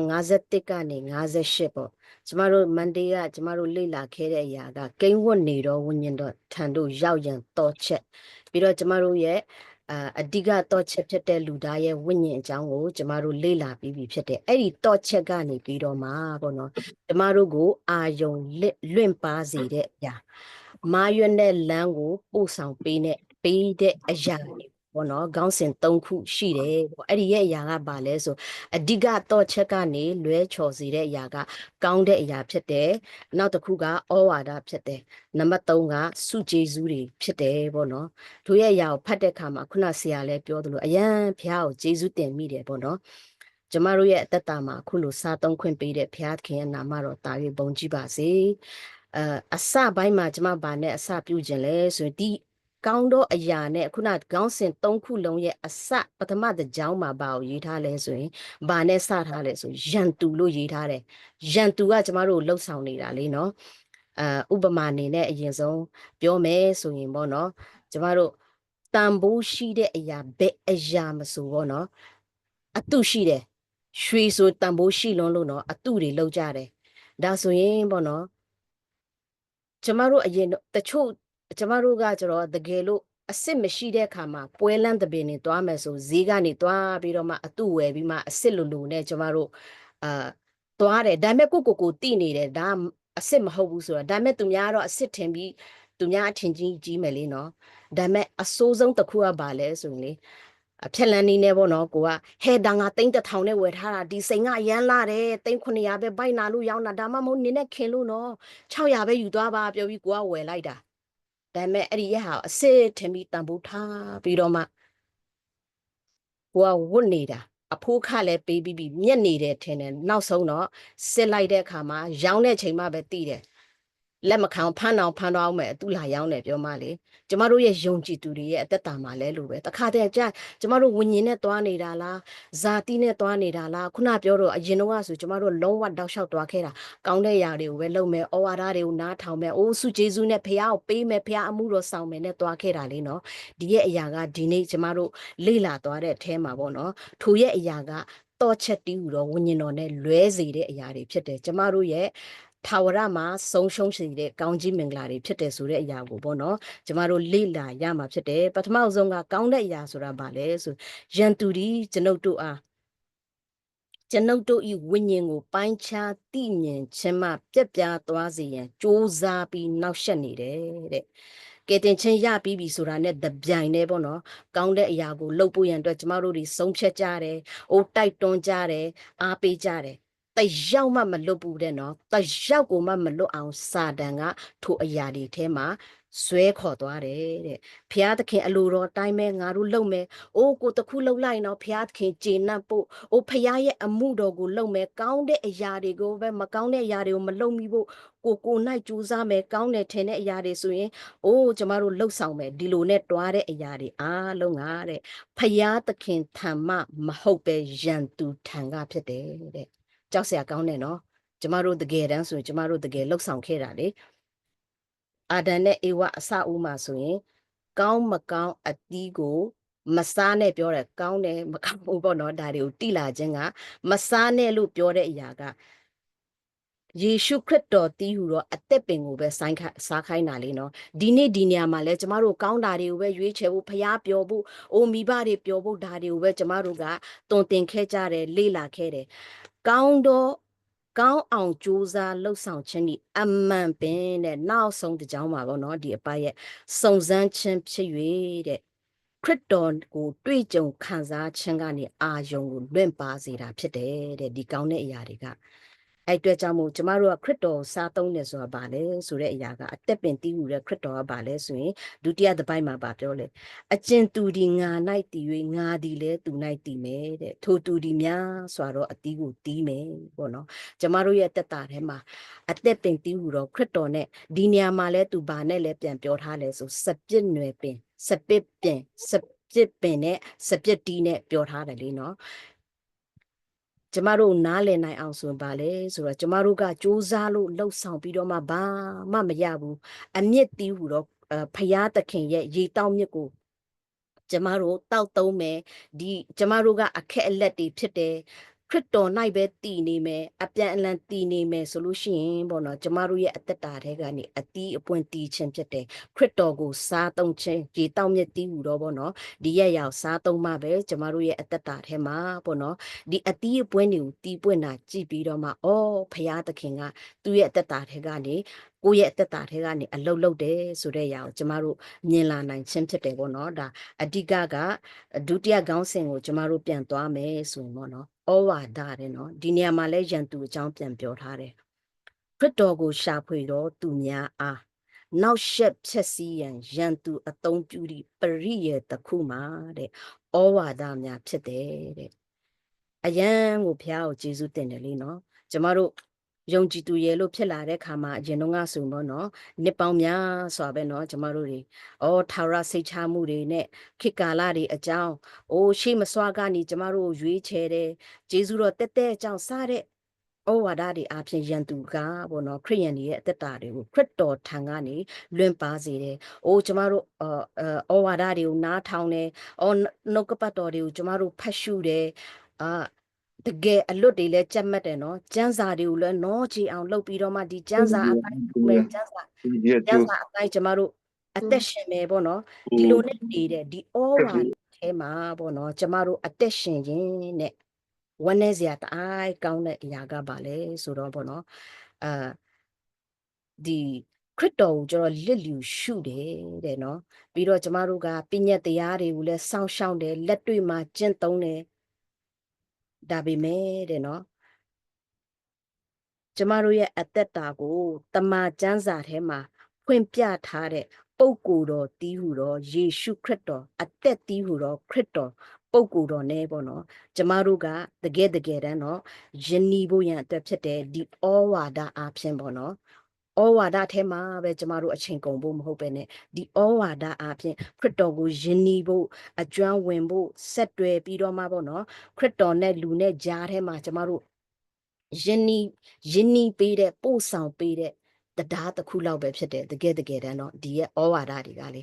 51ကနေ58ပေါ့ကျမတို့မန်ဒေးကကျမတို့လေ့လာခဲ့တဲ့အရာကကိန်းဝတ်နေတော့ဝိညာဉ်တော်ထံတို့ရောက်ရန်တော့ချက်ပြီးတော့ကျမတို့ရဲ့အာအဓိကတော့ချက်ဖြစ်တဲ့လူသားရဲ့ဝိညာဉ်အကြောင်းကိုကျမတို့လေ့လာပြီးပြီဖြစ်တယ်အဲ့ဒီတော့ချက်ကနေပြီးတော့မှပေါ့နော်ကျမတို့ကိုအာယုံလစ်လွင့်ပါစေတဲ့အရာမာရွက်တဲ့လမ်းကိုပို့ဆောင်ပေးတဲ့ပေးတဲ့အရာတွေ ပေါ့နော်ခေါင်းစဉ်၃ခုရှိတယ်ပေါ့အဲ့ဒီရဲ့အရာကဘာလဲဆိုအဓိကတော့ချက်ကနေလွဲချော်စေတဲ့အရာက ကောင်းတဲ့အရာဖြစ်တယ်နောက်တစ်ခုကဩဝါဒဖြစ်တယ်နံပါတ်3ကစုကျေးဇူးတွေဖြစ်တယ်ပေါ့နော်တို့ရဲ့အရာကိုဖတ်တဲ့အခါမှာခုနဆရာလည်းပြောသလိုအယံဖះကိုကျေးဇူးတင်မိတယ်ပေါ့နော်ကျမတို့ရဲ့အသက်တာမှာအခုလိုစားသုံးခွင့်ပေးတဲ့ဘုရားသခင်ရဲ့နာမတော်တာ၍ဘုန်းကြီးပါစေအဲအစပိုင်းမှာကျမဗာနဲ့အစပြုခြင်းလဲဆိုရင်ဒီ ကောင်းသောအရာနဲ့ခုနခေါင်းစဉ်၃ခုလုံးရဲ့အစပထမတစ်ကြောင်းမှာဘာကိုရေးထားလဲဆိုရင်ဘာနဲ့စထားလဲဆိုရန်တူလို့ရေးထားတယ်ရန်တူကကျမတို့လှုပ်ဆောင်နေတာလေနော်အဲဥပမာအနေနဲ့အရင်ဆုံးပြောမယ်ဆိုရင်ပေါ့နော်ကျမတို့တန်ဖိုးရှိတဲ့အရာဘယ်အရာမဆိုပေါ့နော်အတုရှိတယ်ရွှေဆိုတန်ဖိုးရှိလွန်းလို့နော်အတုတွေလောက်ကြတယ်ဒါဆိုရင်ပေါ့နော်ကျမတို့အရင်တချို့ ကျမတို့ကကျတော့တကယ်လို့အစ်စ်မရှိတဲ့အခါမှာပွဲလန်းတပင်နေသွားမယ်ဆိုဈေးကနေသွားပြီးတော့မှအတုဝယ်ပြီးမှအစ်စ်လိုလိုနဲ့ကျမတို့အာသွားတယ်ဒါပေမဲ့ကိုကိုကိုတိနေတယ်ဒါအစ်စ်မဟုတ်ဘူးဆိုတော့ဒါပေမဲ့သူများတော့အစ်စ်ထင်ပြီးသူများအထင်ကြီးကြီးမယ်လေနော်ဒါပေမဲ့အစိုးဆုံးတစ်ခုကဘာလဲဆိုရင်လေအဖြက်လန်းနေနေပေါ့နော်ကိုကဟဲဒါငါတိန်းတစ်ထောင်နဲ့ဝယ်ထားတာဒီစိန်ကရမ်းလာတယ်တိန်း900ပဲဘိုက်နာလို့ရောင်းတာဒါမှမဟုတ်နင်းနဲ့ခင်လို့နော်600ပဲယူသွားပါပြောပြီးကိုကဝယ်လိုက်တာ ဒါပေမဲ့အဲ့ဒီရက်ဟာအစစ်ထင်ပြီးတန်ဖိုးထားပြီးတော့မှကိုကဝတ်နေတာအဖိုးခလည်းပေးပြီးပြီးမျက်နေတယ်ထင်တယ်နောက်ဆုံးတော့စစ်လိုက်တဲ့အခါမှာရောင်းတဲ့ချိန်မှပဲတည်တယ် လက်မခံဖမ်းအောင်ဖမ်းတော့မယ်သူလာရောင်းတယ်ပြောမှလေကျမတို့ရဲ့ယုံကြည်သူတွေရဲ့အသက်တာမှာလဲလို့ပဲတခါတည်းကြာကျမတို့ဝิญဉ်နဲ့သွားနေတာလားဇာတိနဲ့သွားနေတာလားခုနပြောတော့အရင်တော့ဆိုကျမတို့လုံးဝတောက်လျှောက်သွားခဲ့တာကောင်းတဲ့ຢာတွေကိုပဲလုပ်မယ်ဩဝါဒတွေကိုနားထောင်မယ်အိုးစုကျေးဇူးနဲ့ဖះကိုပေးမယ်ဖះအမှုတော်ဆောင်မယ်နဲ့သွားခဲ့တာလေနော်ဒီရဲ့အရာကဒီနေ့ကျမတို့လေ့လာသွားတဲ့အထဲမှာပေါ့နော်ထိုရဲ့အရာကတော့ချက်တီးဟူတော့ဝิญဉ်တော်နဲ့လွဲစေတဲ့အရာတွေဖြစ်တယ်ကျမတို့ရဲ့ ထာဝရမှာဆုံးရှုံးစေတဲ့ကောင်းကြီးမင်္ဂလာတွေဖြစ်တယ်ဆိုတဲ့အရာကိုပေါ့နော်ကျမတို့လေ့လာရမှာဖြစ်တယ်ပထမဆုံးကကောင်းတဲ့အရာဆိုတာဘာလဲဆိုရန်သူဒီကျွန်ုပ်တို့အားကျွန်ုပ်တို့ဤဝိညာဉ်ကိုပိုင်းခြားသိမြင်ခြင်းမှပြက်ပြားသွားစေရန်ကြိုးစားပြီးနောက်ဆက်နေတယ်တဲ့ကဲတင်ချင်းရပြီးပြီဆိုတာနဲ့တပြိုင်တည်းပေါ့နော်ကောင်းတဲ့အရာကိုလှုပ်ဖို့ရန်အတွက်ကျမတို့တွေဆုံးဖြတ်ကြတယ်။အိုးတိုက်တွန်းကြတယ်။အားပေးကြတယ် တယောက်မှမလွတ်ဘူးတဲ့နော်တယောက်ကိုမှမလွတ်အောင်စာတန်ကထိုအရာတွေထဲမှာဆွဲခေါ်သွားတယ်တဲ့ဘုရားသခင်အလိုတော်အတိုင်းပဲငါတို့လုပ်မယ်။အိုးကိုတခုလှုပ်လိုက်တော့ဘုရားသခင်ကျေနပ်ဖို့အိုးဘုရားရဲ့အမှုတော်ကိုလုပ်မယ်ကောင်းတဲ့အရာတွေကိုပဲမကောင်းတဲ့အရာတွေကိုမလုပ်မိဖို့ကိုကိုနိုင်ကြိုးစားမယ်ကောင်းတယ်ထင်တဲ့အရာတွေဆိုရင်အိုးကျမတို့လှုပ်ဆောင်မယ်ဒီလိုနဲ့တွားတဲ့အရာတွေအားလုံးကတဲ့ဘုရားသခင်ထံမှမဟုတ်ပဲယံသူထံကဖြစ်တယ်တဲ့ ကြောက်စရာကောင်းတယ်နော်ကျမတို့တကယ်တမ်းဆိုရင်ကျမတို့တကယ်လှုပ်ဆောင်ခဲ့တာလေအာဒန်နဲ့အေဝအစအဦးမှာဆိုရင် ကောင်းမကောင်းအတီးကိုမစားနဲ့ပြောတယ်ကောင်းတယ်မကောင်းဘူးပေါ့နော်ဒါတွေကိုတိလာခြင်းကမစားနဲ့လို့ပြောတဲ့အရာကယေရှုခရစ်တော်တည်ဟူသောအသက်ပင်ကိုပဲဆိုင်ခစားခိုင်းတာလေနော်ဒီနေ့ဒီနေရာမှာလဲကျမတို့ကောင်းတာတွေကိုပဲရွေးချယ်ဖို့ဖျားပျော်ဖို့အိုမိဘတွေပျော်ဖို့ဒါတွေကိုပဲကျမတို့ကတုံတင်ခဲ့ကြတယ်လေ့လာခဲ့တယ် ကောင်းသောကောင်းအောင်ကြိုးစားလှုပ်ဆောင်ခြင်းဒီအမှန်ပင်တဲ့နောက်ဆုံးတစ်ကြောင်းပါပေါ့နော်ဒီအပိုက်ရဲ့စုံစမ်းခြင်းဖြစ်၍တဲ့ခရစ်တော်ကိုတွေ့ကြုံခံစားခြင်းကနေအာယုံကိုလွင့်ပါစေတာဖြစ်တယ်တဲ့ဒီကောင်းတဲ့အရာတွေက အဲ့အတွက်ကြောင့်မို့ကျမတို့ကခရစ်တော်စားသုံးတယ်ဆိုတာဗာလဲဆိုတဲ့အရာကအသက်ပင်တည်ဟူတဲ့ခရစ်တော်ကဗာလဲဆိုရင်ဒုတိယတစ်ပိုင်းမှာဗာပြောလဲအကျဉ်သူဒီငါ၌တည်၍ငါဒီလဲသူ၌တည်မယ်တဲ့ထိုသူဒီများဆိုတော့အတီးကိုတီးမယ်ပေါ့နော်ကျမတို့ရဲ့တက်တာထဲမှာအသက်ပင်တည်ဟူတော့ခရစ်တော်နဲ့ဒီနေရာမှာလဲသူဗာနဲ့လဲပြန်ပြောထားလဲဆိုစပစ်နွယ်ပင်စပစ်ပင်စပစ်ပင်နဲ့စပစ်တီးနဲ့ပြောထားတယ်လေနော် ကျမတို့နားလည်နိုင်အောင်ဆိုရင်ပါလေဆိုတော့ကျမတို့ကစူးစမ်းလို့လှုပ်ဆောင်ပြီးတော့မှဘာမှမရဘူးအမြင့်တီးဟူတော့ဖရာသခင်ရဲ့ရေတောက်မြစ်ကိုကျမတို့တောက်သုံးမယ်ဒီကျမတို့ကအခက်အလက်တွေဖြစ်တယ် ခခရစ်တော်၌ပဲတည်နေမယ်အပြန်အလှန်တည်နေမယ်ဆိုလို့ရှိရင်ပေါ့နော်ကျမတို့ရဲ့အသက်တာထဲကနေအတီးအပွင့်တည်ခြင်းဖြစ်တယ်ခရစ်တော်ကိုစားသုံးခြင်းရေတောက်မြတ်တည်ဟူတော့ပေါ့နော်ဒီရက်ရောက်စားသုံးမှပဲကျမတို့ရဲ့အသက်တာထဲမှာပေါ့နော်ဒီအတီးအပွင့်တွေကိုတီးပွင့်တာကြည့်ပြီးတော့မှအော်ဖရာသခင်ကသူ့ရဲ့အသက်တာထဲကနေ ကိုယ့်ရဲ့အသက်တာထဲကနေအလုတ်လုတ်တယ်ဆိုတဲ့ຢာကိုကျမတို့မြင်လာနိုင်ခြင်းဖြစ်တယ်ပေါ့နော်ဒါအဓိကကဒုတိယခေါင်းစဉ်ကိုကျမတို့ပြန်သွားမယ်ဆိုရင်ပေါ့နော်ဩဝါဒတဲ့နော်ဒီနေရာမှာလဲယန်သူအကြောင်းပြန်ပြောထားတယ်ခရစ်တော်ကိုရှာဖွေတော့သူများအားနောက်ရှက်ဖြက်စီးရန်ယန်သူအသုံးပြုသည့်ပရိယေတခုမှာတဲ့ဩဝါဒများဖြစ်တယ်တဲ့အယံကိုဖះကိုကျေးဇူးတင်တယ်လေနော်ကျမတို့ ယုံကြည်သူရဲ့လို့ဖြစ်လာတဲ့ခါမှာအရင်တော့ကဆိုတော့နော်နှစ်ပေါင်းများစွာပဲနော်ကျမတို့တွေဩထာဝရစိတ်ချမှုတွေနဲ့ခေတ်ကာလတွေအကြောင်းအိုးရှေ့မစွာကနေကျမတို့ရွေးချယ်တယ်ဂျေဇုတော်တက်တဲ့အကြောင်းစားတဲ့ဩဝါဒတွေအပြင်ယန်သူကပေါ့နော်ခရိယန်တွေရဲ့အသက်တာတွေကိုခရစ်တော်ထံကနေလွင့်ပါစေတယ်။အိုးကျမတို့ဩဝါဒတွေကိုနားထောင်တယ်။အော်နှုတ်ကပတ်တော်တွေကိုကျမတို့ဖတ်ရှုတယ်။အာ တကယ်အလွတ်တွေလည်းကြက်မှတ်တယ်နော်။ကျမ်းစာတွေကိုလည်းနောချီအောင်လုပ်ပြီးတော့မှဒီကျမ်းစာအတိုင်းလုပ်မယ်ကျမ်းစာကျမ်းစာအတိုင်းကျမတို့အသက်ရှင်မယ်ပေါ့နော်။ဒီလိုနဲ့နေတဲ့ဒီဩဝါဒထဲမှာပေါ့နော်ကျမတို့အသက်ရှင်ခြင်းနဲ့ဝမ်းနည်းစရာတအားကောင်းတဲ့အရာကပါလဲဆိုတော့ပေါ့နော်အာဒီခရစ်တော်ကိုကျွန်တော်လစ်လျူရှုတယ်တဲ့နော်ပြီးတော့ကျမတို့ကပြည့်ညက်တရားတွေကိုလည်းစောင့်ရှောက်တယ်လက်တွေ့မှာကျင့်သုံးတယ် ဒါပေမဲ့တဲ့နော်ကျမတို့ရဲ့အသက်တာကိုတမန်ကျမ်းစာထဲမှာဖွင့်ပြထားတဲ့ပုပ်ကိုယ်တော်တီးဟူတော်ယေရှုခရစ်တော်အသက်တီးဟူတော်ခရစ်တော်ပုပ်ကိုယ်တော်နဲ့ပေါ့နော်ကျမတို့ကတကယ်တကယ်တမ်းတော့ယဉ်ဤဖို့ရန်အတွက်ဖြစ်တဲ့ဒီဩဝါဒအားဖြင့်ပေါ့နော် ဩဝါဒထဲမှာပဲကျမတို့အချိန်ကုန်ဖို့မဟုတ်ပဲねဒီဩဝါဒအားဖြင့်ခရစ်တော်ကိုယဉ်ဤဖို့အကျွမ်းဝင်ဖို့ဆက်တွယ်ပြီးတော့မှပေါ့နော်ခရစ်တော်နဲ့လူနဲ့ကြားထဲမှာကျမတို့ယဉ်ဤယဉ်ဤပေးတဲ့ပို့ဆောင်ပေးတဲ့တရားတစ်ခုလောက်ပဲဖြစ်တယ်တကယ်တကယ်တမ်းတော့ဒီရဲ့ဩဝါဒတွေကလေ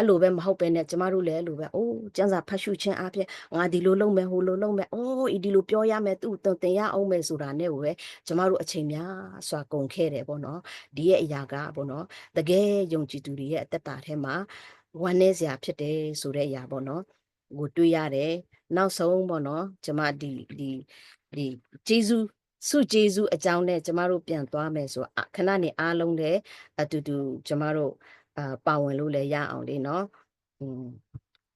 အဲ့လိုပဲမဟုတ်ပဲနဲ့ကျမတို့လည်းအဲ့လိုပဲအိုးကျန်းစာဖတ်ရှုခြင်းအပြင်ငါဒီလိုလုပ်မယ်ဟိုလိုလုပ်မယ်အိုးဒီလိုပြောရမယ်သူ့တင်ရအောင်မယ်ဆိုတာနဲ့ပဲကျမတို့အချိန်များစွာကုန်ခဲ့တယ်ပေါ့နော်ဒီရဲ့အရာကပေါ့နော်တကယ်ယုံကြည်သူတွေရဲ့အသက်တာထဲမှာဝမ်းနည်းစရာဖြစ်တယ်ဆိုတဲ့အရာပေါ့နော်ကိုတွေ့ရတယ်နောက်ဆုံးပေါ့နော်ကျမဒီဒီဒီဂျေဇုစုဂျေဇုအကြောင်းနဲ့ကျမတို့ပြန်သွားမယ်ဆိုခဏနေအားလုံးလည်းအတူတူကျမတို့ အာပါဝင်လို့လည်းရအောင်လေနော်อืม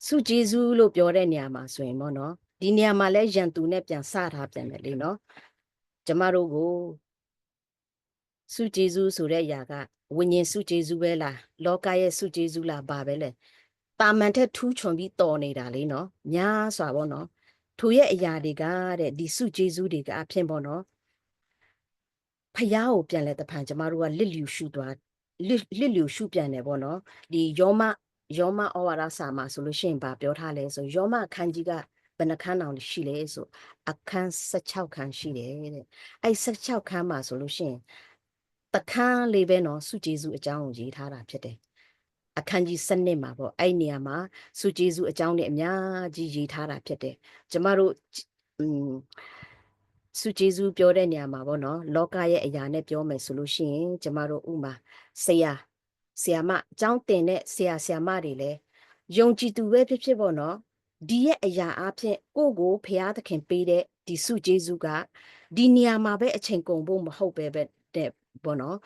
စုဂျေဇုလို့ပြောတဲ့နေရာမှာဆိုရင်ပေါ့နော်ဒီနေရာမှာလည်းယန်သူနဲ့ပြန်စထားပြန်မယ်လေနော်ကျမတို့ကိုစုဂျေဇုဆိုတဲ့အရာကဝိညာဉ်စုဂျေဇုပဲလားလောကရဲ့စုဂျေဇုလားဘာပဲလဲတာမန်ထက်ထူးချွန်ပြီးတော်နေတာလေနော်ညာစွာပေါ့နော်ထိုရဲ့အရာတွေကတဲ့ဒီစုဂျေဇုတွေကအဖြစ်ပေါ့နော်ဖះကိုပြန်လဲတဖန်ကျမတို့ကလစ်လျူရှုသွား လစ်လစ်လျူရှုပြန်တယ်ပေါ့နော်ဒီယောမယောမဩဝါဒစာမှာဆိုလို့ရှိရင်ဗာပြောထားလဲဆိုယောမအခန်းကြီးကဘယ်နှခန်းတောင်ရှိလဲဆိုအခန်း16ခန်းရှိတယ်တဲ့အဲ့16ခန်းမှာဆိုလို့ရှိရင်တခန်းလေးပဲနော်စုကျေစုအကြောင်းကိုရေးထားတာဖြစ်တယ်အခန်းကြီး7မှာပေါ့အဲ့နေရာမှာစုကျေစုအကြောင်းနဲ့အများကြီးရေးထားတာဖြစ်တယ်ကျမတို့อืม စုကျေးဇူးပြောတဲ့နေရာမှာပေါ့နော်လောကရဲ့အရာနဲ့ပြောမယ်ဆိုလို့ရှိရင်ကျမတို့ဥမာဆရာဆရာမအကြောင်းတင်တဲ့ဆရာဆရာမတွေလည်းယုံကြည်သူပဲဖြစ်ဖြစ်ပေါ့နော်ဒီရဲ့အရာအဖြစ်ကိုကိုဖရာသခင်ပေးတဲ့ဒီစုကျေးဇူးကဒီနေရာမှာပဲအချိန်ကုန်ဖို့မဟုတ်ပဲပဲတဲ့ပေါ့နော်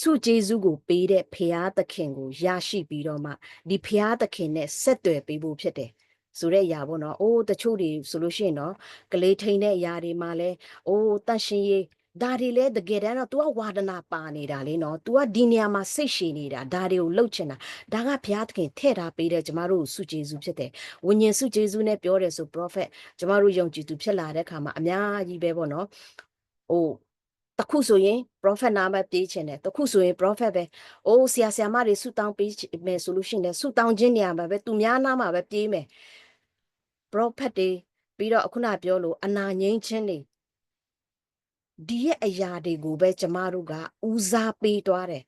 စုကျေးဇူးကိုပေးတဲ့ဖရာသခင်ကိုရရှိပြီးတော့မှဒီဖရာသခင်နဲ့ဆက်သွယ်ပေးဖို့ဖြစ်တယ် ဆိုတဲ့အရာပေါ့နော်။အိုးတချို့တွေဆိုလို့ရှိရင်နော်ကလေးထိန်တဲ့အရာတွေမှာလဲအိုးတန့်ရှင်ရေးဒါတွေလဲတကယ်တမ်းတော့ तू ကဝါဒနာပါနေတာလေနော်။ तू ကဒီနေရာမှာစိတ်ရှည်နေတာဒါတွေကိုလှုပ်ချင်တာဒါကဘုရားသခင်ထဲ့ထားပေးတဲ့ကျမတို့စုကျေစုဖြစ်တယ်။ဝိညာဉ်စုကျေစုနဲ့ပြောတယ်ဆို prophet ကျမတို့ယုံကြည်သူဖြစ်လာတဲ့ခါမှာအများကြီးပဲပေါ့နော်။အိုးတခုဆိုရင် prophet နာမပြေးချင်တယ်တခုဆိုရင် prophet ပဲအိုးဆရာဆရာမတွေဆူတောင်းပေးမယ်ဆိုလို့ရှိရင်လည်းဆူတောင်းခြင်းနေရာမှာပဲသူများနာမှာပဲပြေးမယ် prophet တွေပြီးတော့အခုနပြောလို့အနာငိမ့်ခြင်းတွေဒီရဲ့အရာတွေကိုပဲကျမတို့ကဦးစားပေးသွားတယ်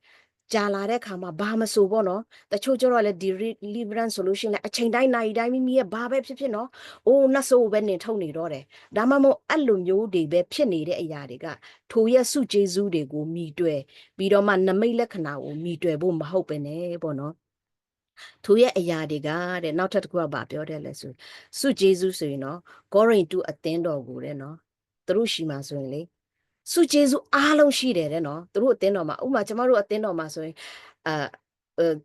ကြာလာတဲ့ခါမှာဘာမဆိုပေါ့နော်တချို့ကျတော့လေဒီ deliverance solution လဲအချိန်တိုင်းနိုင်တိုင်းမိမိရဲ့ဘာပဲဖြစ်ဖြစ်နော်အိုးနတ်ဆိုးပဲနေထုတ်နေတော့တယ်ဒါမှမဟုတ်အဲ့လိုမျိုးတွေပဲဖြစ်နေတဲ့အရာတွေကထိုရဲ့စုကျေးဇူးတွေကိုမိတွယ်ပြီးတော့မှနမိတ်လက္ခဏာကိုမိတွယ်ဖို့မဟုတ်ပဲနဲ့ပေါ့နော် သူရဲ့အရာတွေကတဲ့နောက်ထပ်တစ်ခုကဘာပြောတယ်လဲဆိုစုဂျေဇုဆိုရင်နော်ကောရိန္တုအသင်းတော်ကိုတဲ့နော်သူတို့ရှိမှဆိုရင်လေစုဂျေဇုအားလုံးရှိတယ်တဲ့နော်သူတို့အသင်းတော်မှာဥပမာကျမတို့အသင်းတော်မှာဆိုရင်အာ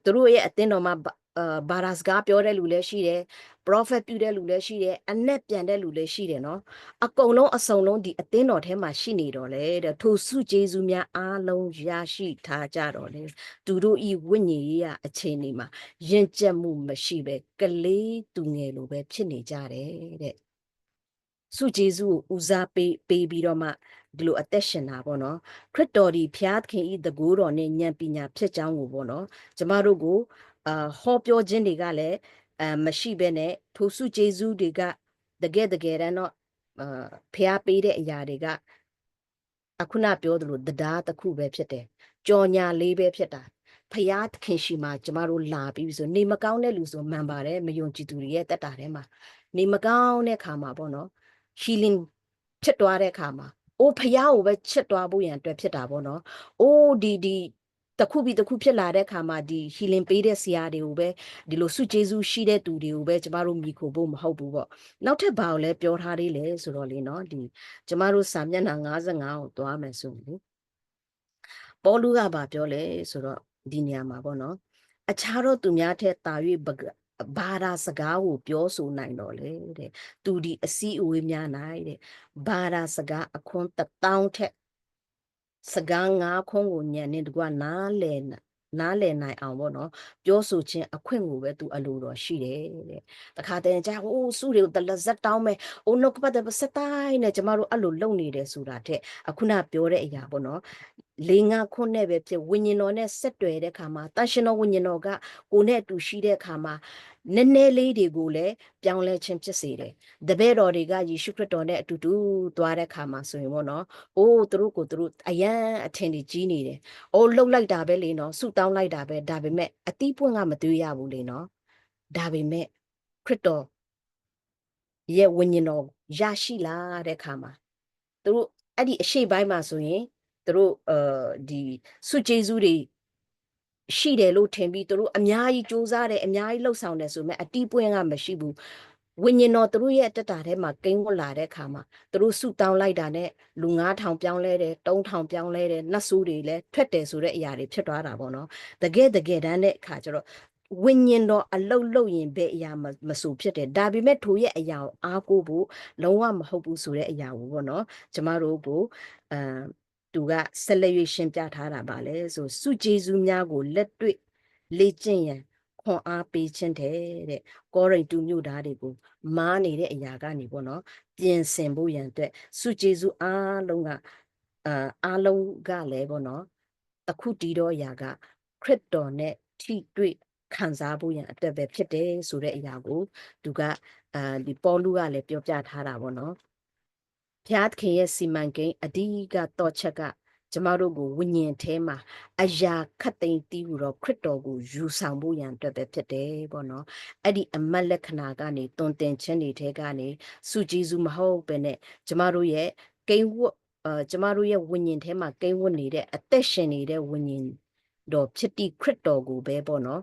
သူတို့ရဲ့အသင်းတော်မှာ အာဘာသာစကားပြောတဲ့လူလည်းရှိတယ် prophet ပြုတဲ့လူလည်းရှိတယ်အနက်ပြန်တဲ့လူလည်းရှိတယ်နော်အကုန်လုံးအစုံလုံးဒီအသင်းတော်ထဲမှာရှိနေတော့လေတဲ့ထိုစုဂျေဇုများအားလုံးရရှိထားကြတော့လေသူတို့ဤဝိညာဉ်ရေးရအခြေအနေမှာယဉ်ကျက်မှုမရှိပဲကလေးသူငယ်လိုပဲဖြစ်နေကြတယ်တဲ့စုဂျေဇုကိုဦးစားပေးပေးပြီးတော့မှဒီလိုအသက်ရှင်တာပေါ့နော်ခရစ်တော်ဒီဖျားသခင်ဤတကူတော်နဲ့ဉာဏ်ပညာဖြစ်ကြောင်းကိုပေါ့နော်ကျမတို့ကို အာဟောပြောခြင်းတွေကလည်းအမရှိဘဲနဲ့ထိုစုဂျေဇုတွေကတကယ်တကယ်တမ်းတော့အာဖျားပေးတဲ့အရာတွေကအခုနပြောသလိုတရားတစ်ခုပဲဖြစ်တယ်ကြော်ညာလေးပဲဖြစ်တာဖယားသခင်ရှိမှကျမတို့လာပြီးဆိုနေမကောင်းတဲ့လူဆိုမှန်ပါတယ်မယုံကြည်သူတွေရဲ့တက်တာထဲမှာနေမကောင်းတဲ့ခါမှာပေါ့နော် healing ဖြစ်သွားတဲ့ခါမှာအိုးဖယားကိုပဲချစ်သွားဖို့ရန်အတွက်ဖြစ်တာပေါ့နော်အိုးဒီဒီ တစ်ခုပြီးတစ်ခုဖြစ်လာတဲ့ခါမှာဒီ healing ပေးတဲ့ဆရာတွေကိုပဲဒီလိုစုကျေးဇူးရှိတဲ့သူတွေကိုပဲကျမတို့မိခိုဖို့မဟုတ်ဘူးပေါ့နောက်ထပ်ဘာကိုလဲပြောထားသေးလဲဆိုတော့လေနော်ဒီကျမတို့စာမျက်နှာ55ကိုသွားမယ်ဆိုရင်ပေါလုကဘာပြောလဲဆိုတော့ဒီနေရာမှာပေါ့နော်အခြားသောသူများထက်တာ၍ဘာသာစကားကိုပြောဆိုနိုင်တော့လေတဲ့သူဒီအစည်းအဝေးများနိုင်တဲ့ဘာသာစကားအခွန်းတစ်တောင်းထက် စကားငါးခွန်းကိုညံနေတကွာနားလဲနားလည်နိုင်အောင်ပေါ့နော်ပြောဆိုခြင်းအခွင့်ကိုပဲသူအလိုတော်ရှိတယ်တဲ့တခါတည်းကြာဟိုးစုတွေကိုတလက်ဇက်တောင်းမယ်အိုးနှုတ်ကပတ်တဲ့စက်တိုင်းနဲ့ကျမတို့အဲ့လိုလုပ်နေတယ်ဆိုတာတဲ့အခုနပြောတဲ့အရာပေါ့နော်လေးငါခွန်းနဲ့ပဲဖြစ်ဝိညာဉ်တော်နဲ့ဆက်တွယ်တဲ့ခါမှာတန်ရှင်တော်ဝိညာဉ်တော်ကကိုနဲ့အတူရှိတဲ့ခါမှာ နည်းနည်းလေးတွေကိုလည်းပြောင်းလဲခြင်းဖြစ်စေတယ်။တပည့်တော်တွေကယေရှုခရစ်တော်နဲ့အတူတူသွားတဲ့ခါမှာဆိုရင်ပေါ့နော်။အိုးသူတို့ကိုသူတို့အယံအထင်ကြီးကြီးနေတယ်။အိုးလှုပ်လိုက်တာပဲလေနော်။ဆူတောင်းလိုက်တာပဲဒါပေမဲ့အတိပွင့်ကမသွေးရဘူးလေနော်။ဒါပေမဲ့ခရစ်တော်ရဲ့ဝိညာဉ်တော်ရရှိလာတဲ့ခါမှာသူတို့အဲ့ဒီအရှိပိုင်းမှာဆိုရင်သူတို့အဲဒီစုကျေးဇူးတွေ ရှိတယ်လို့ထင်ပြီးသူတို့အများကြီးစူးစမ်းတယ်အများကြီးလှုပ်ဆောင်တယ်ဆိုမဲ့အတီးပွင့်ကမရှိဘူးဝိညာဉ်တော်သူတို့ရဲ့တက်တာထဲမှာကိန်းဝတ်လာတဲ့ခါမှာသူတို့ဆုတောင်းလိုက်တာနဲ့လူ9000ပြောင်းလဲတယ်3000ပြောင်းလဲတယ်နတ်ဆိုးတွေလည်းထွက်တယ်ဆိုတဲ့အရာတွေဖြစ်သွားတာပေါ့နော်တကယ်တကယ်တမ်းတဲ့အခါကျတော့ဝိညာဉ်တော်အလုတ်လုတ်ရင်ဘယ်အရာမဆိုဖြစ်တယ်ဒါပေမဲ့ထိုရဲ့အရာကိုအားကိုးဖို့လုံးဝမဟုတ်ဘူးဆိုတဲ့အရာကိုပေါ့နော်ကျမတို့ကိုအမ် သူကဆက်လက်၍ရှင်းပြထားတာပါလေဆိုစုကျေးဇူးများကိုလက်တွေ့လေ့ကျင့်ရန်ခွန်အားပေးခြင်းတဲ့တဲ့ကောရိန္တုမြို့သားတွေကိုမားနေတဲ့အရာကနေပေါ့နော်ပြင်ဆင်ဖို့ရန်အတွက်စုကျေးဇူးအားလုံးကအာအားလုံးကလည်းပေါ့နော်အခုတီးတော့အရာကခရစ်တော်နဲ့ထိတွေ့ခံစားဖို့ရန်အတွက်ပဲဖြစ်တယ်ဆိုတဲ့အရာကိုသူကအာဒီပေါလုကလည်းပြောပြထားတာပေါ့နော် ဘုရားသခင်ရဲ့စီမံကိန်းအဓိကတော့ချက်ကကျမတို့ကိုဝိညာဉ်ထဲမှာအရာခတ်သိမ်းတီးဟူတော့ခရစ်တော်ကိုယူဆောင်ဖို့ရန်အတွက်ပဲဖြစ်တယ်ပေါ့နော်အဲ့ဒီအမတ်လက္ခဏာကနေတွင်တင်ခြင်းတွေထဲကနေစုကြည်စုမဟုတ်ပဲနဲ့ကျမတို့ရဲ့ကိန်းဝတ်အာကျမတို့ရဲ့ဝိညာဉ်ထဲမှာကိန်းဝတ်နေတဲ့အသက်ရှင်နေတဲ့ဝိညာဉ်တော်ဖြစ်သည့်ခရစ်တော်ကိုပဲပေါ့နော်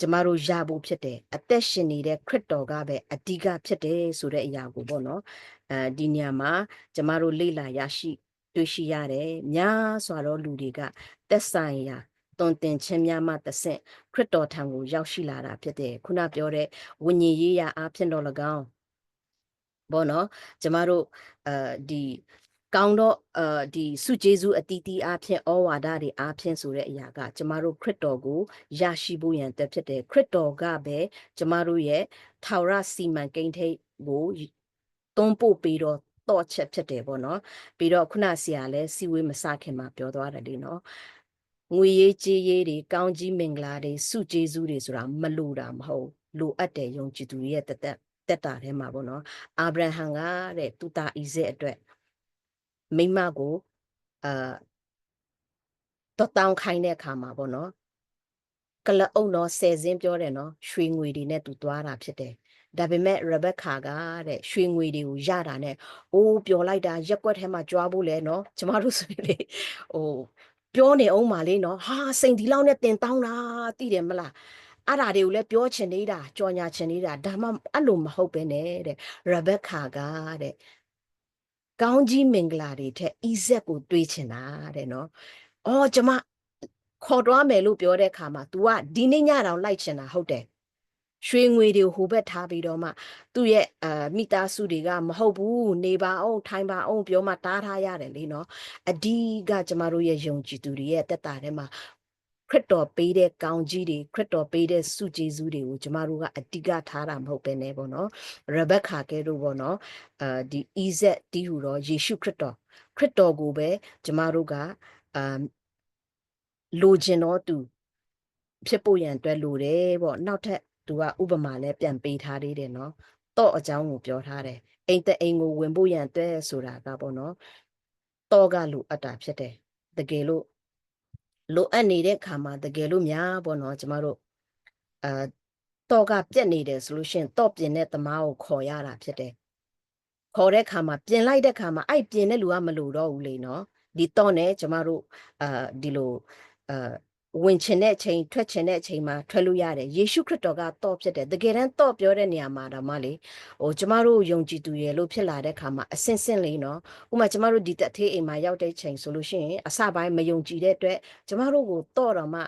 ကျမတို့ရဖို့ဖြစ်တယ်အသက်ရှင်နေတဲ့ခရစ်တော်ကပဲအဓိကဖြစ်တယ်ဆိုတဲ့အရာကိုပေါ့နော်အဲဒီနေရာမှာကျမတို့လေ့လာရရှိတွေ့ရှိရတယ်များစွာသောလူတွေကသက်ဆိုင်ရာတွင်တင်ခြင်းများမှတဆင့်ခရစ်တော်ထံကိုရောက်ရှိလာတာဖြစ်တယ်ခုနပြောတဲ့ဝိညာဉ်ရေးရာအားဖြင့်တော်၎င်းဘောနော်ကျမတို့အဲဒီ ကောင်းတော့အဲဒီစုကျေးဇူးအတီးတီးအားဖြင့်ဩဝါဒတွေအားဖြင့်ဆိုတဲ့အရာကကျမတို့ခရစ်တော်ကိုရရှိဖို့ရန်တက်ဖြစ်တယ်ခရစ်တော်ကပဲကျမတို့ရဲ့ထာဝရစီမံကိန်းထိပ်ကိုတွန်းပို့ပြီးတော့တော့ချက်ဖြစ်တယ်ပေါ့နော်ပြီးတော့ခုနဆရာလည်းစီဝေးမစခင်မှာပြောသွားတယ်လေနော်ငွေရေးကြေးရေးတွေကောင်းကြီးမင်္ဂလာတွေစုကျေးဇူးတွေဆိုတာမလိုတာမဟုတ်လိုအပ်တယ်ယုံကြည်သူရဲ့တက်တက်တက်တာထဲမှာပေါ့နော်အာဗြဟံကတဲ့သူသားဣဇက်အတွက် မိမကိုအာတော့တောင်းခိုင်းတဲ့အခါမှာပေါ့နော်ကလအုံတော့ဆယ်စင်းပြောတယ်နော်ရွှေငွေတွေနဲ့သူသွားတာဖြစ်တယ်ဒါပေမဲ့ရဘက်ခါကတဲ့ရွှေငွေတွေကိုရတာနဲ့အိုးပျော်လိုက်တာရက်ွက်ထဲမှာကြွားဖို့လဲနော်ကျမတို့ဆိုရင်လေဟိုပြောနေအောင်ပါလေနော်ဟာစိန်ဒီလောက်နဲ့တင်တောင်းတာသိတယ်မလားအဲ့ဒါတွေကိုလည်းပြောချင်နေတာကြော်ညာချင်နေတာဒါမှအဲ့လိုမဟုတ်ပဲနဲ့တဲ့ရဘက်ခါကတဲ့ ကောင်းကြီးမင်္ဂလာတွေထက်အီဇက်ကိုတွေးချင်တာတဲ့နော်အော်ကျမခေါ်သွားမယ်လို့ပြောတဲ့အခါမှာ तू ကဒီနေ့ညတောင်လိုက်ချင်တာဟုတ်တယ်ရွှေငွေတွေကိုဟိုဘက်ထားပြီးတော့မှသူ့ရဲ့အာမိသားစုတွေကမဟုတ်ဘူးနေပါအောင်ထိုင်ပါအောင်ပြောမှတားထားရတယ်လေနော်အဒီကကျမတို့ရဲ့ယုံကြည်သူတွေရဲ့တက်တာထဲမှာ ခရစ်တော်ပေးတဲ့ကောင်းကြီးတွေခရစ်တော်ပေးတဲ့စုကျေးဇူးတွေကိုကျမတို့ကအတိကထားတာမဟုတ်ပဲねပေါ့နော်ရဘက်ခါကဲတို့ပေါ့နော်အာဒီအီဇက်တီးဟူတော့ယေရှုခရစ်တော်ခရစ်တော်ကိုပဲကျမတို့ကအာလိုချင်တော့သူဖြစ်ဖို့ရန်အတွက်လိုတယ်ပေါ့နောက်ထပ်သူကဥပမာလည်းပြန်ပေးထားသေးတယ်နော်တော့အကြောင်းကိုပြောထားတယ်အိမ်တအိမ်ကိုဝင်ဖို့ရန်အတွက်ဆိုတာကပေါ့နော်တော့ကလိုအပ်တာဖြစ်တယ်တကယ်လို့ လိုအပ်နေတဲ့ခါမှာတကယ်လို့များပေါ့နော်ကျမတို့အာတော့ကပြက်နေတယ်ဆိုလို့ရှိရင်တော့ပြင်တဲ့သမားကိုခေါ်ရတာဖြစ်တယ်ခေါ်တဲ့ခါမှာပြင်လိုက်တဲ့ခါမှာအဲ့ပြင်တဲ့လူကမလိုတော့ဘူးလေနော်ဒီတော့နဲ့ကျမတို့အာဒီလိုအာ ဝင်ချင်တဲ့အချိန်ထွက်ချင်တဲ့အချိန်မှာထွက်လို့ရတယ်ယေရှုခရစ်တော်ကတော့ဖြစ်တယ်တကယ်တမ်းတော့ပြောတဲ့နေရာမှာတော့မလေဟိုကျမတို့ယုံကြည်သူရဲ့လို့ဖြစ်လာတဲ့ခါမှာအစင်စင်လေးနော်ဥပမာကျမတို့ဒီတက်သေးအိမ်မှာရောက်တဲ့ချိန်ဆိုလို့ရှိရင်အစပိုင်းမယုံကြည်တဲ့အတွက်ကျမတို့ကိုတော့တော့မှ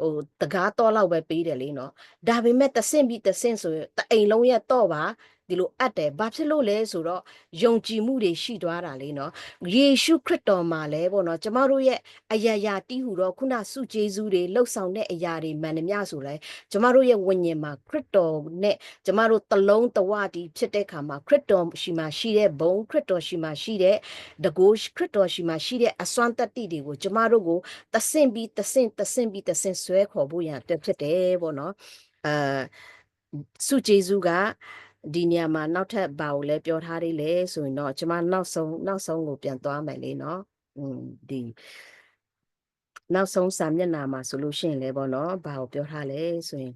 ဟိုတကားတော့လောက်ပဲပေးတယ်လေနော်ဒါပေမဲ့တဆင့်ပြီးတဆင့်ဆိုရင်တအိမ်လုံးရဲ့တော့ပါ ဒီလိုအပ်တယ်ဘာဖြစ်လို့လဲဆိုတော့ယုံကြည်မှုတွေရှိသွားတာလေနော်ယေရှုခရစ်တော်မှာလဲပေါ့နော်ကျမတို့ရဲ့အရာရာတီးဟူတော့ခုနစုကျေးဇူးတွေလှုပ်ဆောင်တဲ့အရာတွေမှန်သမျှဆိုလဲကျမတို့ရဲ့ဝိညာဉ်မှာခရစ်တော်နဲ့ကျမတို့တလုံးတဝတီဖြစ်တဲ့ခါမှာခရစ်တော်ရှိမှရှိတဲ့ဘုံခရစ်တော်ရှိမှရှိတဲ့တကူခရစ်တော်ရှိမှရှိတဲ့အစွမ်းတတ္တိတွေကိုကျမတို့ကိုတဆင့်ပြီးတဆင့်တဆင့်ပြီးတဆင့်ဆွဲခေါ်ဖို့ရန်အတွက်ဖြစ်တယ်ပေါ့နော်အာစုကျေးဇူးက ဒီနေရာမှာနောက်ထပ်ဘာကိုလဲပြောထားသေးလဲဆိုရင်တော့ကျွန်မနောက်ဆုံးနောက်ဆုံးကိုပြန်သွားမယ်လေနော်อืมဒီနောက်ဆုံးစာမျက်နှာမှာဆိုလို့ရှိရင်လဲပေါ့နော်ဘာကိုပြောထားလဲဆိုရင်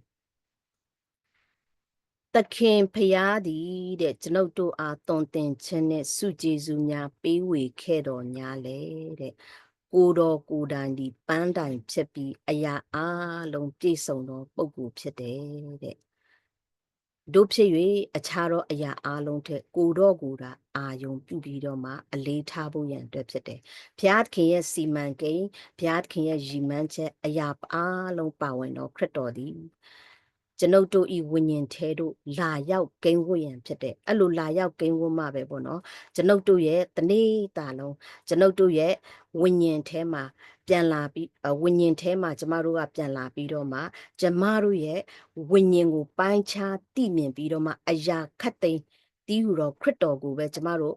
သခင်ဖျားသည်တဲ့ကျွန်ုပ်တို့အားတုံတင်ခြင်းနဲ့စုကြည်စုများပေးဝေခဲ့တော်ညာလေတဲ့ကိုတော်ကိုတိုင်ဒီပန်းတိုင်ဖြစ်ပြီးအရာအလုံးပြည့်စုံသောပုဂ္ဂိုလ်ဖြစ်တယ်တဲ့ တို့ဖြစ်၍အခြားသောအရာအလုံးထက်ကိုတော့ကိုတာအာယုံပြုပြီးတော့မှအလေးထားဖို့ရန်အတွက်ဖြစ်တယ်။ဘုရားသခင်ရဲ့စီမံကိန်းဘုရားသခင်ရဲ့ရည်မှန်းချက်အရာအလုံးပါဝင်တော့ခရစ်တော်သည် ကျွန်ုပ်တို့ဤဝိညာဉ်ထဲတို့လာရောက်ကိန်းဝတ်ရန်ဖြစ်တဲ့အဲ့လိုလာရောက်ကိန်းဝတ်မှပဲပေါ့နော်ကျွန်ုပ်တို့ရဲ့တနေ့တာလုံးကျွန်ုပ်တို့ရဲ့ဝိညာဉ်ထဲမှာပြန်လာပြီးဝိညာဉ်ထဲမှာကျမတို့ကပြန်လာပြီးတော့မှကျမတို့ရဲ့ဝိညာဉ်ကိုပိုင်းခြားသိမြင်ပြီးတော့မှအရာခတ်သိမ်းတီးဟူတော့ခရစ်တော်ကိုပဲကျမတို့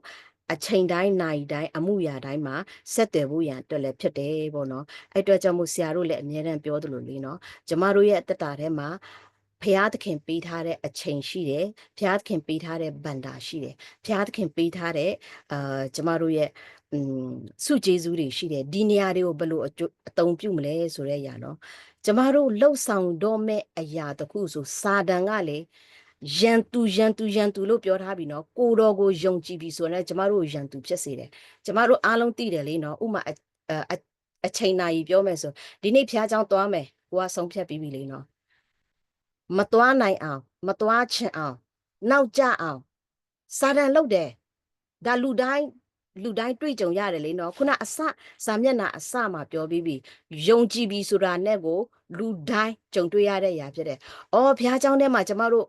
အချိန်တိုင်းနိုင်တိုင်းအမှုရာတိုင်းမှာဆက်သွယ်ဖို့ရန်အတွက်လည်းဖြစ်တယ်ပေါ့နော်အဲ့အတွက်ကြောင့်မို့ဆရာတို့လည်းအမြဲတမ်းပြောသလိုလေးနော်ကျမတို့ရဲ့အသက်တာထဲမှာ ဖျားသခင်ပေးထားတဲ့အချိန်ရှိတယ်ဖျားသခင်ပေးထားတဲ့ဗန္တာရှိတယ်ဖျားသခင်ပေးထားတဲ့အာကျမတို့ရဲ့อืมစုကျေးဇူးတွေရှိတယ်ဒီနေရာတွေကိုဘယ်လိုအသုံးပြုမလဲဆိုတဲ့အရာနော်ကျမတို့လှုပ်ဆောင်တော့မဲ့အရာတခုဆိုစာတန်ကလေရန်သူရန်သူရန်သူလို့ပြောထားပြီနော်ကိုတော်ကိုယုံကြည်ပြီဆိုရင်ကျမတို့ရန်သူဖြစ်စေတယ်ကျမတို့အားလုံးသိတယ်လေနော်ဥမာအချိန်နာရီပြောမယ်ဆိုဒီနေ့ဖျားเจ้าသွားမယ်ကိုကဆုံးဖြတ်ပြီးပြီလေနော် မသွားနိုင်အောင်မသွားချင်အောင်နောက်ကျအောင်စာတန်လုပ်တယ်ဒါလူတိုင်းလူတိုင်းတွေ့ကြုံရတယ်လေနော်ခုနအစစာမျက်နှာအစမှာပြောပြီးပြီယုံကြည်ပြီဆိုတာနဲ့ကိုလူတိုင်းကြုံတွေ့ရတဲ့အရာဖြစ်တယ်။အော်ဘုရားကျောင်းထဲမှာကျမတို့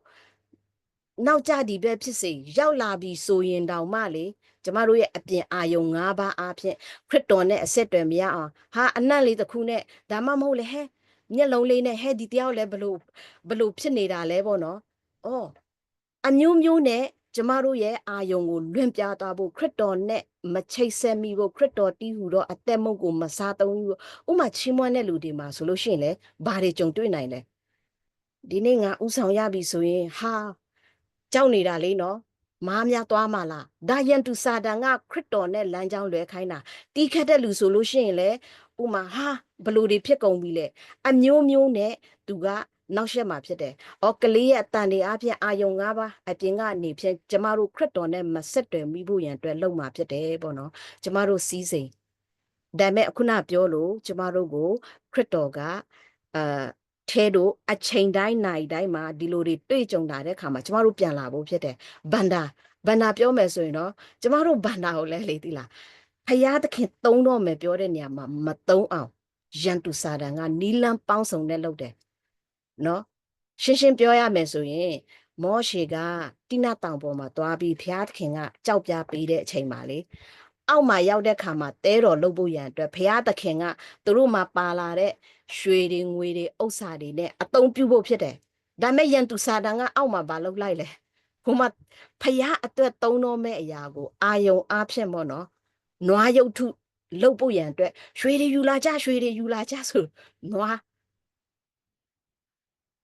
နောက်ကြဒီပဲဖြစ်စေရောက်လာပြီဆိုရင်တောင်မှလေကျမတို့ရဲ့အပြင်အာယုံ၅ပါးအဖြစ်ခရစ်တော်နဲ့အဆက်အသွယ်မရအောင်ဟာအနံ့လေးတစ်ခုနဲ့ဒါမှမဟုတ်လေဟဲ့ မျက်လုံးလေးနဲ့ဟဲ့ဒီတယောက်လည်းဘလို့ဘလို့ဖြစ်နေတာလဲပေါ့နော်။အော်အမျိုးမျိုးနဲ့ကျမတို့ရဲ့အာယုံကိုလွင့်ပြသွားဖို့ခရစ်တော်နဲ့မချိတ်ဆက်မိဖို့ခရစ်တော်တီးဟူတော့အသက်မုတ်ကိုမစားသုံးဘူးဥမာချီးမွမ်းတဲ့လူတွေမှာဆိုလို့ရှိရင်လေဘာတွေကြုံတွေ့နိုင်လဲဒီနေ့ငါဥဆောင်ရပြီဆိုရင်ဟာကြောက်နေတာလေနော်မားများသွားမှာလားဒါယန်တူစာတန်ကခရစ်တော်နဲ့လမ်းကြောင်းလွဲခိုင်းတာတီးခတ်တဲ့လူဆိုလို့ရှိရင်လေဥမာဟာ ဘလို့တွေဖြစ်ကုန်ပြီလေအမျိုးမျိုးနဲ့သူကနောက်ရက်မှာဖြစ်တယ်။အော်ကလေးရဲ့အတန်တွေအပြင်အာယုံ၅ပါးအပြင်ကနေဖြင့်ကျမတို့ခရစ်တော်နဲ့မဆက်တွယ်မိဖို့ရန်အတွက်လုပ်မှာဖြစ်တယ်ပေါ့နော်။ကျမတို့စီးစိမ်ဒါပေမဲ့ခုနပြောလို့ကျမတို့ကိုခရစ်တော်ကအာထဲတို့အချိန်တိုင်းနိုင်တိုင်းမှာဒီလိုတွေတွေ့ကြုံလာတဲ့ခါမှာကျမတို့ပြန်လာဖို့ဖြစ်တယ်ဘန္တာဘန္တာပြောမယ်ဆိုရင်တော့ကျမတို့ဘန္တာကိုလည်းလေသိလားဖယားသခင်သုံးတော့မယ်ပြောတဲ့နေရာမှာမသုံးအောင် ရန်သူစာတန်ကနီလန်းပေါင်းစုံနဲ့လုပ်တယ်နော်ရှင်းရှင်းပြောရမယ်ဆိုရင် မောရှေကတိနတောင်ပေါ်မှာသွားပြီးဖျားသခင်ကကြောက်ပြပေးတဲ့အချိန်မှာလေအောက်မှာရောက်တဲ့ခါမှာတဲတော်လှုပ်ဖို့ရန်အတွက်ဖျားသခင်ကသူတို့မှာပါလာတဲ့ရွှေတွေငွေတွေဥစ္စာတွေနဲ့အသုံးပြုဖို့ဖြစ်တယ်ဒါမဲ့ယန်သူစာတန်ကအောက်မှာဘာလုပ်လိုက်လဲဟိုမှာဖျားအတွက်သုံးတော့မဲ့အရာကိုအာယုံအားဖြင့်ပေါ့နော်နွားရုပ်ထု လှုပ်ဖို့ရန်အတွက်ရွှေတွေယူလာကြရွှေတွေယူလာကြဆိုနွား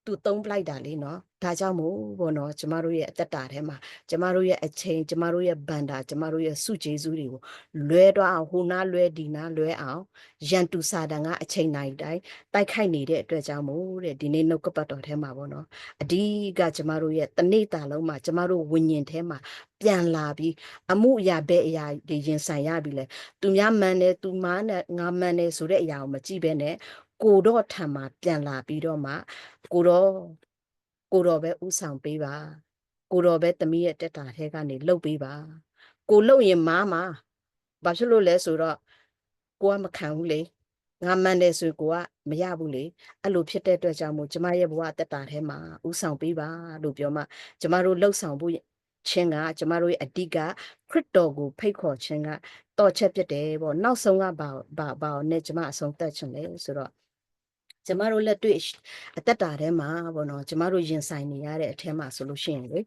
သူသုံးပလိုက်တာလေနော် ဒါကြောင့်မို့ဘောနော်ကျမတို့ရဲ့အသက်တာထဲမှာကျမတို့ရဲ့အချိန်ကျမတို့ရဲ့ဘန္တာကျမတို့ရဲ့စုကျေးဇူးတွေကိုလွဲတော့အောင်ဟိုနာလွဲဒီနာလွဲအောင်ရန်တူစာတန်ကအချိန်တိုင်းတိုင်းတိုက်ခိုက်နေတဲ့အတွက်ကြောင့်မို့တဲ့ဒီနေ့နှုတ်ကပတ်တော်ထဲမှာပေါ့နော်အဓိကကျမတို့ရဲ့တနေ့တာလုံးမှာကျမတို့ဝิญဉ်ထဲမှာပြန်လာပြီးအမှုအရာဘဲအရာတွေရင်ဆိုင်ရပြီလေသူများမှန်တယ်သူမားနဲ့ငါမှန်တယ်ဆိုတဲ့အရာကိုမကြည့်ဘဲနဲ့ကိုတော့ထံမှာပြန်လာပြီးတော့မှကိုတော့ ကိုတော်ပဲဥဆောင်ပေးပါ ကိုတော်ပဲတမီးရဲ့တက်တာထဲကနေလှုပ်ပေးပါ ကိုလှုပ်ရင်မားမှာဘာဖြစ်လို့လဲဆိုတော့ကိုကမခံဘူးလေငါမှန်တယ်ဆိုကိုကမရဘူးလေအဲ့လိုဖြစ်တဲ့အတွက်ကြောင့်မို့ကျမရဲ့ဘဝတက်တာထဲမှာဥဆောင်ပေးပါလို့ပြောမှကျမတို့လှုပ်ဆောင်ဖို့ချင်းကကျမတို့ရဲ့အဓိကခရစ်တော်ကိုဖိတ်ခေါ်ခြင်းကတော်ချက်ဖြစ်တယ်ပေါ့နောက်ဆုံးကဘာဘာဘာနဲ့ကျမအဆုံးသက်ချင်လဲဆိုတော့ ကျမတို့လက်တွေ့အသက်တာထဲမှာပေါ့နော်ကျမတို့ရင်ဆိုင်နေရတဲ့အထက်မှာဆိုလို့ရှိရင်လေ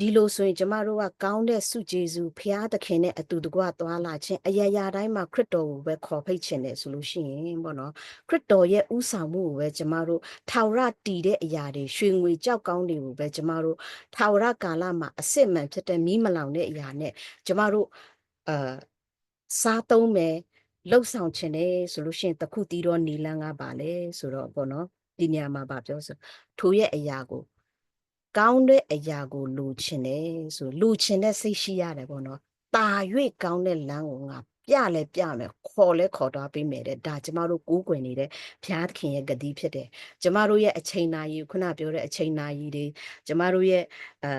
ဒီလိုဆိုရင်ကျမတို့ကကောင်းတဲ့စုကျေစုဖျားသခင်နဲ့အတူတကွသွားလာခြင်းအရာရာတိုင်းမှာခရစ်တော်ကိုပဲခေါ်ဖိတ်ခြင်းတယ်ဆိုလို့ရှိရင်ပေါ့နော်ခရစ်တော်ရဲ့ဥဆောင်မှုကိုပဲကျမတို့ထာဝရတည်တဲ့အရာတွေရွှေငွေကြောက်ကောင်းတွေကိုပဲကျမတို့ထာဝရကာလမှာအစစ်မှန်ဖြစ်တဲ့မီးမလောင်တဲ့အရာနဲ့ကျမတို့အာစားသုံးမယ် လှုပ်ဆောင်ခြင်းတယ်ဆိုလို့ရှိရင်တခုတီးတော့နီလန်းကပါလေဆိုတော့ပေါ့နော်ဒီနေရာမှာဗာပြောဆိုထိုရဲ့အရာကိုကောင်းတဲ့အရာကိုလူချင်တယ်ဆိုလူချင်တဲ့စိတ်ရှိရတယ်ပေါ့နော်တာ၍ကောင်းတဲ့လမ်းကိုငါပြလဲပြမယ်ခေါ်လဲခေါ်သွားပေးမယ်တဲ့ဒါကျမတို့ကိုးကွယ်နေတဲ့ဘုရားသခင်ရဲ့ဂတိဖြစ်တယ်ကျမတို့ရဲ့အချိန်နာရီခုနပြောတဲ့အချိန်နာရီတွေကျမတို့ရဲ့အဲ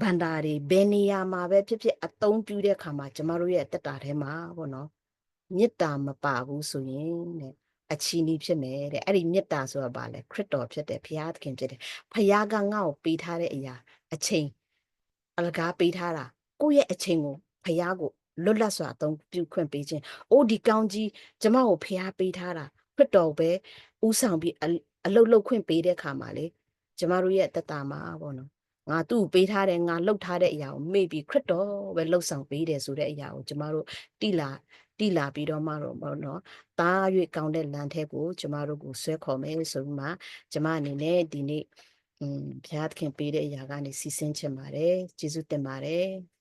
ဘန္တာတွေဘယ်နေရာမှာပဲဖြစ်ဖြစ်အသုံးပြုတဲ့အခါမှာကျမတို့ရဲ့အသက်တာထဲမှာပေါ့နော် မေတ္တာမပါဘူးဆိုရင်တဲ့အချီနီဖြစ်မယ်တဲ့အဲ့ဒီမေတ္တာဆိုတာဘာလဲခရစ်တော်ဖြစ်တယ်ဘုရားသခင်ဖြစ်တယ်ဘုရားကငါ့ကိုပေးထားတဲ့အရာအချိန်အလကားပေးထားတာကိုယ့်ရဲ့အချိန်ကိုဘုရားကိုလွတ်လပ်စွာအသုံးပြုခွင့်ပေးခြင်းအိုးဒီကောင်းကြီးကျမကိုဘုရားပေးထားတာခရစ်တော်ပဲဥဆောင်ပြီးအလုတ်လုတ်ခွင့်ပေးတဲ့ခါမှာလေကျမတို့ရဲ့တက်တာမှာပေါ့နော် ငါသူ့ပေးထားတယ်ငါလှုပ်ထားတဲ့အရာကိုမေ့ပြီးခရစ်တော်ပဲလှုပ်ဆောင်ပေးတယ်ဆိုတဲ့အရာကိုကျမတို့တိလာတိလာပြီးတော့မှတော့ပေါ့နော်တား၍ကောင်းတဲ့လမ်းထဲကိုကျမတို့ကိုဆွဲခေါ်မယ်ဆိုမှကျမအနေနဲ့ဒီနေ့อืมဘုရားသခင်ပေးတဲ့အရာကနေစီစဉ်ချင်ပါတယ်ကျေးဇူးတင်ပါတယ်